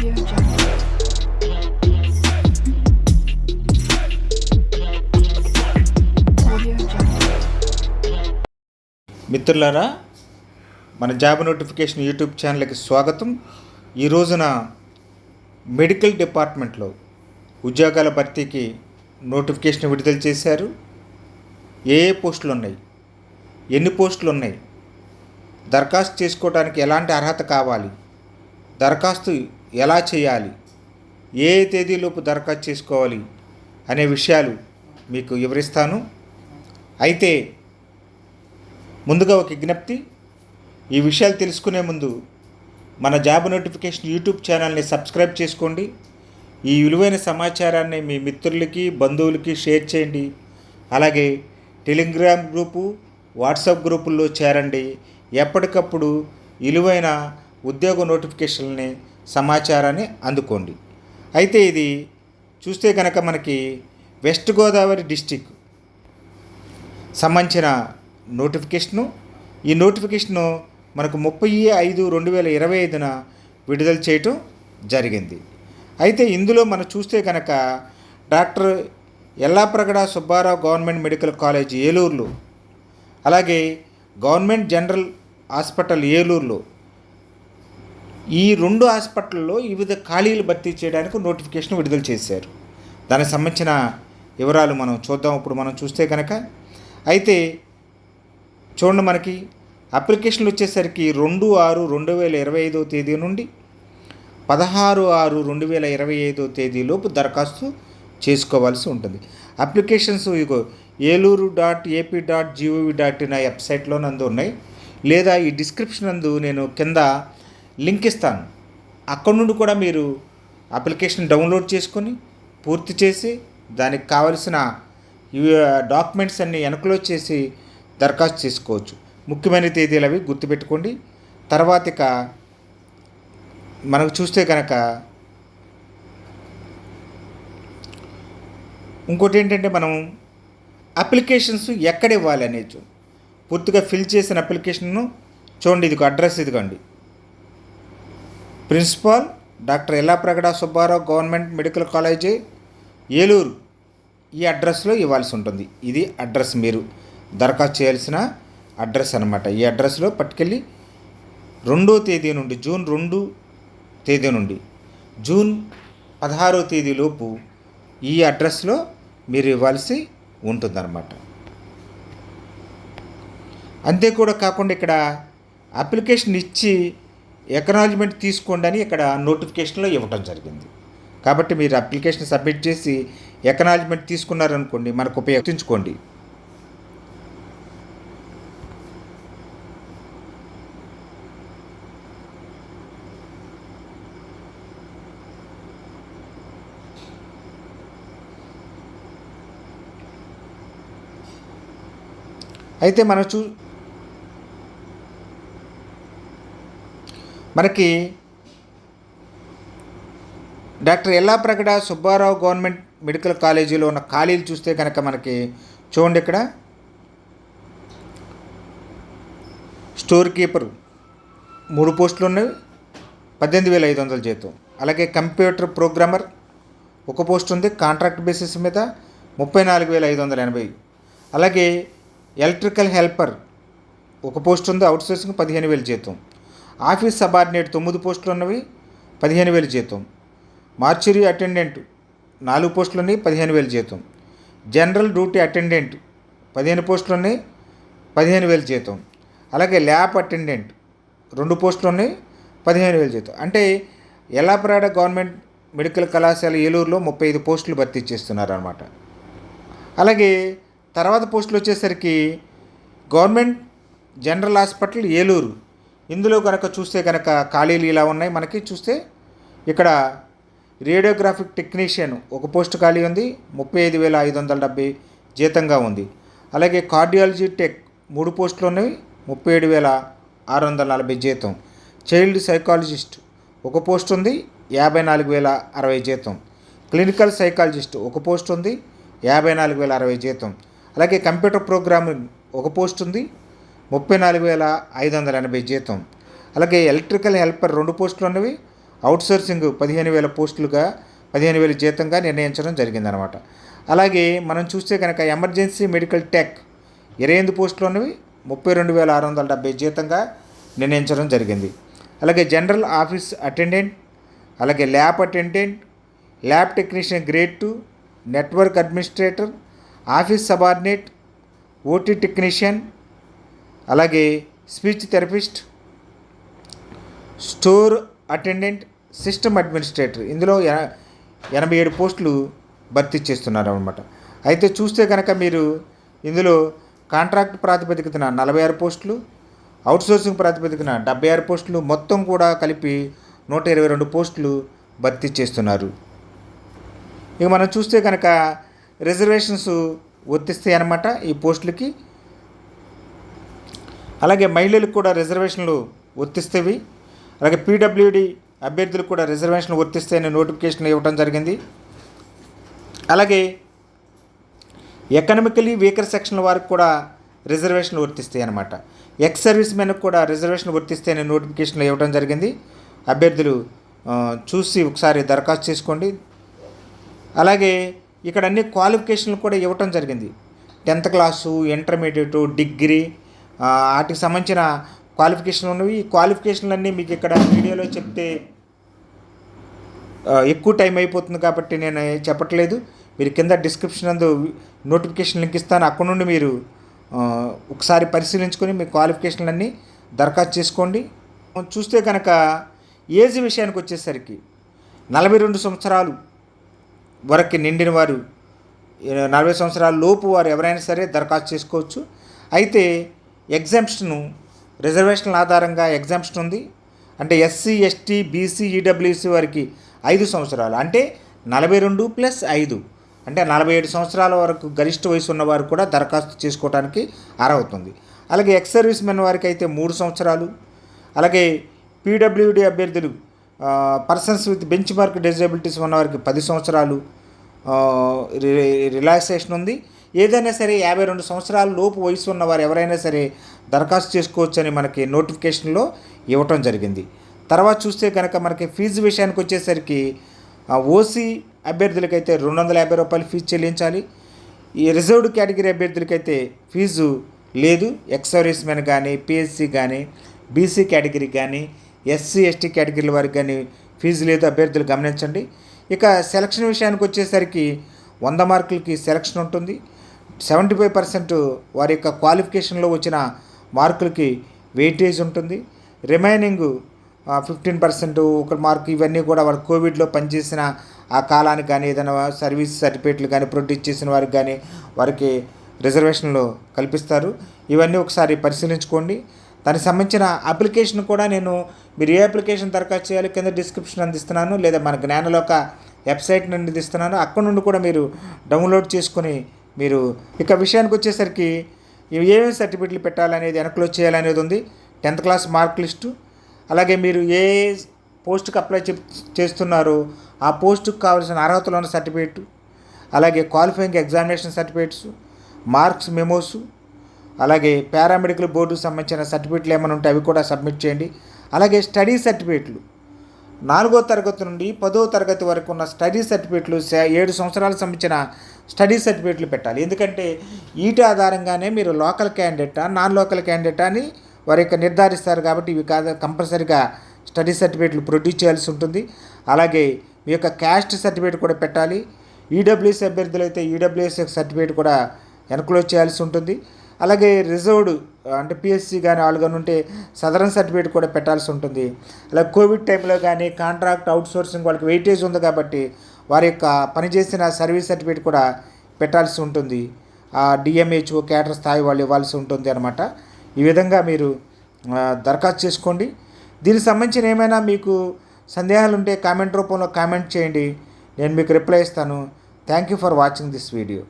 మిత్రులారా మన job notification YouTube ఛానల్కి స్వాగతం. ఈ రోజున మెడికల్ డిపార్ట్మెంట్లో ఉద్యోగాల భర్తీకి నోటిఫికేషన్ విడుదల చేశారు. ఏ ఏ పోస్టులు ఉన్నాయి? ఎన్ని పోస్టులు ఉన్నాయి? దరఖాస్తు చేసుకోవడానికి ఎలాంటి అర్హత కావాలి? దరఖాస్తు ఎలా చేయాలి? ఏ ఏ తేదీలోపు దరఖాస్తు చేసుకోవాలి? అనే విషయాలు మీకు వివరిస్తాను. అయితే ముందుగా ఒక విజ్ఞప్తి. ఈ విషయాలు తెలుసుకునే ముందు మన జాబ్ నోటిఫికేషన్ యూట్యూబ్ ఛానల్ని సబ్స్క్రైబ్ చేసుకోండి. ఈ విలువైన సమాచారాన్ని మీ మిత్రులకి బంధువులకి షేర్ చేయండి. అలాగే టెలిగ్రామ్ గ్రూపు వాట్సాప్ గ్రూపుల్లో చేరండి. ఎప్పటికప్పుడు విలువైన ఉద్యోగ నోటిఫికేషన్ని సమాచారాన్ని అందుకోండి. అయితే ఇది చూస్తే కనుక మనకి వెస్ట్ గోదావరి డిస్టిక్ సంబంధించిన నోటిఫికేషను ఈ నోటిఫికేషను మనకు ముప్పై ఐదు రెండు వేల ఇరవై ఐదున విడుదల చేయటం జరిగింది. అయితే ఇందులో మనం చూస్తే కనుక doctor Yellapragada Subbarao government medical college ఏలూరులో అలాగే గవర్నమెంట్ జనరల్ హాస్పిటల్ ఏలూరులో ఈ రెండు హాస్పిటల్లో వివిధ ఖాళీలు భర్తీ చేయడానికి నోటిఫికేషన్ విడుదల చేశారు. దానికి సంబంధించిన వివరాలు మనం చూద్దాం. ఇప్పుడు మనం చూస్తే కనుక అయితే చూడండి మనకి అప్లికేషన్లు వచ్చేసరికి రెండు ఆరు రెండు వేల ఇరవై ఐదో తేదీ నుండి పదహారు ఆరు రెండు వేల ఇరవై ఐదో తేదీలోపు దరఖాస్తు చేసుకోవాల్సి ఉంటుంది. Applications ego Eluru dot AP dot gov dot in ఆ వెబ్సైట్లో నందు ఉన్నాయి. లేదా ఈ డిస్క్రిప్షన్ నందు నేను కింద లింక్ ఇస్తాను. అక్కడ నుండి కూడా మీరు అప్లికేషన్ డౌన్లోడ్ చేసుకొని పూర్తి చేసి దానికి కావలసిన డాక్యుమెంట్స్ అన్ని ఎన్క్లోజ్ చేసి దరఖాస్తు చేసుకోవచ్చు. ముఖ్యమైన తేదీలు అవి గుర్తుపెట్టుకోండి. తర్వాత ఇక మనకు చూస్తే కనుక ఇంకోటి ఏంటంటే మనం అప్లికేషన్స్ ఎక్కడ ఇవ్వాలి అనేది పూర్తిగా ఫిల్ చేసిన అప్లికేషన్ను చూడండి ఇది అడ్రస్ ఇదిగోండి. Principal doctor Yellapragada Subbarao government medical college Eluru ఈ అడ్రస్లో ఇవ్వాల్సి ఉంటుంది. ఇది అడ్రస్ మీరు దరఖాస్తు చేయాల్సిన అడ్రస్ అనమాట ఈ అడ్రస్లో పట్టుకెళ్ళి రెండో తేదీ నుండి జూన్ రెండు తేదీ నుండి జూన్ పదహారో తేదీలోపు ఈ అడ్రస్లో మీరు ఇవ్వాల్సి ఉంటుందన్నమాట. అంతే కూడా కాకుండా ఇక్కడ అప్లికేషన్ ఇచ్చి ఎకనాలజ్మెంట్ తీసుకోండి అని ఇక్కడ నోటిఫికేషన్లో ఇవ్వటం జరిగింది. కాబట్టి మీరు అప్లికేషన్ సబ్మిట్ చేసి ఎకనాలజ్మెంట్ తీసుకున్నారనుకోండి మనకు ఉపయోగించుకోండి. అయితే మనం చూ మనకి doctor Yellapragada Subbarao government medical కాలేజీలో ఉన్న ఖాళీలు చూస్తే కనుక మనకి చూడండి ఇక్కడ. స్టోర్ కీపర్ మూడు పోస్టులు ఉన్నవి పద్దెనిమిది వేల ఐదు వందల జీతం. అలాగే కంప్యూటర్ ప్రోగ్రామర్ ఒక పోస్ట్ ఉంది. కాంట్రాక్ట్ బేసిస్ మీద ముప్పై నాలుగు వేల ఐదు వందల ఎనభై. అలాగే ఎలక్ట్రికల్ హెల్పర్ ఒక పోస్ట్ ఉంది. అవుట్ సోర్సింగ్ పదిహేను వేల జీతం. ఆఫీస్ సబార్డినేట్ తొమ్మిది పోస్టులు ఉన్నవి పదిహేను వేలు జీతం. మార్చురీ అటెండెంట్ నాలుగు పోస్టులు ఉన్నాయి పదిహేను వేలు జీతం. జనరల్ డ్యూటీ అటెండెంట్ పదిహేను పోస్టులు ఉన్నాయి పదిహేను వేలు జీతం. అలాగే ల్యాబ్ అటెండెంట్ రెండు పోస్టులు ఉన్నాయి పదిహేను వేలు జీతం. అంటే ఎల్లాప్రాడ గవర్నమెంట్ మెడికల్ కళాశాల ఏలూరులో ముప్పై ఐదు పోస్టులు భర్తీ చేస్తున్నారు అనమాట అలాగే తర్వాత పోస్టులు వచ్చేసరికి గవర్నమెంట్ జనరల్ హాస్పిటల్ ఏలూరు. ఇందులో కనుక చూస్తే కనుక ఖాళీలు ఇలా ఉన్నాయి. మనకి చూస్తే ఇక్కడ రేడియోగ్రాఫిక్ టెక్నీషియన్ ఒక పోస్ట్ ఖాళీ ఉంది. ముప్పై ఐదు వేల ఐదు వందల డెబ్బై జీతంగా ఉంది. అలాగే కార్డియాలజీ టెక్ మూడు పోస్టులు ఉన్నవి ముప్పై ఏడు వేల ఆరు వందల నలభై జీతం. చైల్డ్ సైకాలజిస్ట్ ఒక పోస్ట్ ఉంది. యాభై నాలుగు వేల అరవై జీతం. క్లినికల్ సైకాలజిస్ట్ ఒక పోస్ట్ ఉంది. యాభై నాలుగు వేల అరవై జీతం. అలాగే కంప్యూటర్ ప్రోగ్రామింగ్ ఒక పోస్ట్ ఉంది. ముప్పై నాలుగు వేల ఐదు వందల ఎనభై జీతం. అలాగే ఎలక్ట్రికల్ హెల్పర్ రెండు పోస్టులు ఉన్నవి. అవుట్సోర్సింగ్ పదిహేను వేల పోస్టులుగా పదిహేను వేల జీతంగా నిర్ణయించడం జరిగిందనమాట. అలాగే మనం చూస్తే కనుక ఎమర్జెన్సీ మెడికల్ టెక్ ఇరవై ఎనిమిది పోస్టులు ఉన్నవి. ముప్పై రెండు వేల ఆరు వందల డెబ్బై జీతంగా నిర్ణయించడం జరిగింది. అలాగే జనరల్ ఆఫీస్ అటెండెంట్ అలాగే lab attendant lab technician grade two network administrator office subordinate OT technician అలాగే speech therapist store attendant system administrator. ఇందులో ఎన- ఎనభై ఏడు పోస్టులు భర్తీ చేస్తున్నారు అనమాట అయితే చూస్తే కనుక మీరు ఇందులో కాంట్రాక్ట్ ప్రాతిపదికన నలభై ఆరు పోస్టులు అవుట్సోర్సింగ్ ప్రాతిపదికన డెబ్బై ఆరు పోస్టులు మొత్తం కూడా కలిపి నూట ఇరవై రెండు పోస్టులు భర్తీ చేస్తున్నారు. ఇక మనం చూస్తే కనుక రిజర్వేషన్స్ వర్తిస్తాయి అన్నమాట ఈ పోస్టులకి. అలాగే మహిళలకు కూడా రిజర్వేషన్లు వర్తిస్తేవి అలాగే పీడబ్ల్యూడి అభ్యర్థులకు కూడా రిజర్వేషన్లు వర్తిస్తాయని నోటిఫికేషన్ ఇవ్వడం జరిగింది. అలాగే ఎకనామికలీ వీకర్ సెక్షన్ వారికి కూడా రిజర్వేషన్లు వర్తిస్తాయి అనమాట ఎక్స్ సర్వీస్ మెన్కి కూడా రిజర్వేషన్ వర్తిస్తాయని నోటిఫికేషన్లు ఇవ్వడం జరిగింది. అభ్యర్థులు చూసి ఒకసారి దరఖాస్తు చేసుకోండి. అలాగే ఇక్కడ అన్ని క్వాలిఫికేషన్లు కూడా ఇవ్వటం జరిగింది. టెన్త్ క్లాసు ఇంటర్మీడియట్ డిగ్రీ వాటికి సంబంధించిన క్వాలిఫికేషన్లు ఉన్నవి. ఈ క్వాలిఫికేషన్లు అన్నీ మీకు ఇక్కడ వీడియోలో చెప్తే ఎక్కువ టైం అయిపోతుంది కాబట్టి నేను చెప్పట్లేదు. మీరు కింద డిస్క్రిప్షన్ అందు నోటిఫికేషన్ లింక్ ఇస్తాను. అక్కడ నుండి మీరు ఒకసారి పరిశీలించుకొని మీ క్వాలిఫికేషన్లన్నీ దరఖాస్తు చేసుకోండి. చూస్తే కనుక ఏజ్ విషయానికి వచ్చేసరికి నలభై రెండు సంవత్సరాలు వరకు నిండిన వారు నలభై సంవత్సరాల లోపు వారు ఎవరైనా సరే దరఖాస్తు చేసుకోవచ్చు. అయితే ఎగ్జామ్షన్ రిజర్వేషన్ల ఆధారంగా ఎగ్జామ్షన్ ఉంది. అంటే ఎస్సీ ఎస్టీ బీసీ ఈడబ్ల్యూసీ వారికి ఐదు సంవత్సరాలు. అంటే నలభై రెండు ప్లస్ ఐదు. అంటే నలభై ఏడు సంవత్సరాల వరకు గరిష్ట వయసు ఉన్నవారు కూడా దరఖాస్తు చేసుకోవడానికి అర్హవుతుంది. అలాగే ఎక్స్ సర్వీస్ మెన్ వారికి అయితే మూడు సంవత్సరాలు. అలాగే పీడబ్ల్యూడి అభ్యర్థులు persons with benchmark disabilities ఉన్నవారికి పది సంవత్సరాలు. రిలాక్సేషన్ ఉంది. ఏదైనా సరే యాభై రెండు సంవత్సరాల లోపు వయసు ఉన్నవారు ఎవరైనా సరే దరఖాస్తు చేసుకోవచ్చని మనకి నోటిఫికేషన్లో ఇవ్వటం జరిగింది. తర్వాత చూస్తే కనుక మనకి ఫీజు విషయానికి వచ్చేసరికి ఓసీ అభ్యర్థులకైతే రెండు వందల యాభై రూపాయలు ఫీజు చెల్లించాలి. ఈ రిజర్వ్డ్ కేటగిరీ అభ్యర్థులకైతే ఫీజు లేదు. ఎక్స్ మెన్ కానీ పిఎస్సి కానీ బీసీ కేటగిరీ కానీ ఎస్సీ ఎస్టీ కేటగిరీల వారికి కానీ ఫీజు లేదు. అభ్యర్థులు గమనించండి. ఇక సెలక్షన్ విషయానికి వచ్చేసరికి వంద మార్కులకి సెలక్షన్ ఉంటుంది. సెవెంటీ ఫైవ్ పర్సెంట్ వారి యొక్క క్వాలిఫికేషన్లో వచ్చిన మార్కులకి వెయిటేజ్ ఉంటుంది. రిమైనింగ్ ఫిఫ్టీన్ పర్సెంట్ ఒక మార్క్ ఇవన్నీ కూడా వారు కోవిడ్లో పనిచేసిన ఆ కాలానికి కానీ ఏదైనా సర్వీస్ సర్టిఫికేట్లు కానీ ప్రొడ్యూస్ చేసిన వారికి కానీ వారికి రిజర్వేషన్లు కల్పిస్తారు. ఇవన్నీ ఒకసారి పరిశీలించుకోండి. దానికి సంబంధించిన అప్లికేషన్ కూడా నేను మీరు ఏ అప్లికేషన్ దరఖాస్తు చేయాలి కింద డిస్క్రిప్షన్ అందిస్తున్నాను. లేదా మన జ్ఞానలోక వెబ్సైట్ నుండి ఇస్తున్నాను అక్కడ నుండి కూడా మీరు డౌన్లోడ్ చేసుకొని మీరు ఇక విషయానికి వచ్చేసరికి ఏమేమి సర్టిఫికెట్లు పెట్టాలనేది వెనక్లో చేయాలనేది ఉంది. Tenth class mark list. అలాగే మీరు ఏ పోస్ట్కి అప్లై చే- చేస్తున్నారో ఆ పోస్టుకు కావాల్సిన అర్హతలు ఉన్న సర్టిఫికేట్ అలాగే qualifying examination certificates marks memos అలాగే పారామెడికల్ బోర్డుకు సంబంధించిన సర్టిఫికేట్లు ఏమైనా ఉంటే అవి కూడా సబ్మిట్ చేయండి. అలాగే స్టడీ సర్టిఫికేట్లు. నాలుగో తరగతి నుండి పదో తరగతి వరకు ఉన్న స్టడీ సర్టిఫికేట్లు ఏడు సంవత్సరాలకు సంబంధించిన స్టడీ సర్టిఫికేట్లు పెట్టాలి. ఎందుకంటే ఈటి ఆధారంగానే మీరు లోకల్ క్యాండిడేటా నాన్ లోకల్ క్యాండిడేటా అని వారి యొక్క నిర్ధారిస్తారు కాబట్టి ఇవి కాదు కంపల్సరీగా స్టడీ సర్టిఫికేట్లు ప్రొడ్యూస్ చేయాల్సి ఉంటుంది. అలాగే మీ యొక్క క్యాస్ట్ సర్టిఫికేట్ కూడా పెట్టాలి. ఈడబ్ల్యూఎస్ అభ్యర్థులు అయితే ఈడబ్ల్యూఎస్ సర్టిఫికేట్ కూడా ఎన్క్లోజ్ చేయాల్సి ఉంటుంది. అలాగే రిజర్వ్డ్ అంటే పిఎస్సి కానీ వాళ్ళు కానీ ఉంటే సదరన్ సర్టిఫికేట్ కూడా పెట్టాల్సి ఉంటుంది. అలాగే కోవిడ్ టైంలో కానీ కాంట్రాక్ట్ అవుట్సోర్సింగ్ వాళ్ళకి వెయిటేజ్ ఉంది కాబట్టి వారి యొక్క పనిచేసిన సర్వీస్ సర్టిఫికేట్ కూడా పెట్టాల్సి ఉంటుంది. ఆ డిఎంహెచ్ఓ క్యాటర్ స్థాయి వాళ్ళు ఇవ్వాల్సి ఉంటుంది అనమాట ఈ విధంగా మీరు దరఖాస్తు చేసుకోండి. దీనికి సంబంధించిన ఏమైనా మీకు సందేహాలు ఉంటే కామెంట్ రూపంలో కామెంట్ చేయండి. నేను మీకు రిప్లై ఇస్తాను. Thank you for watching this video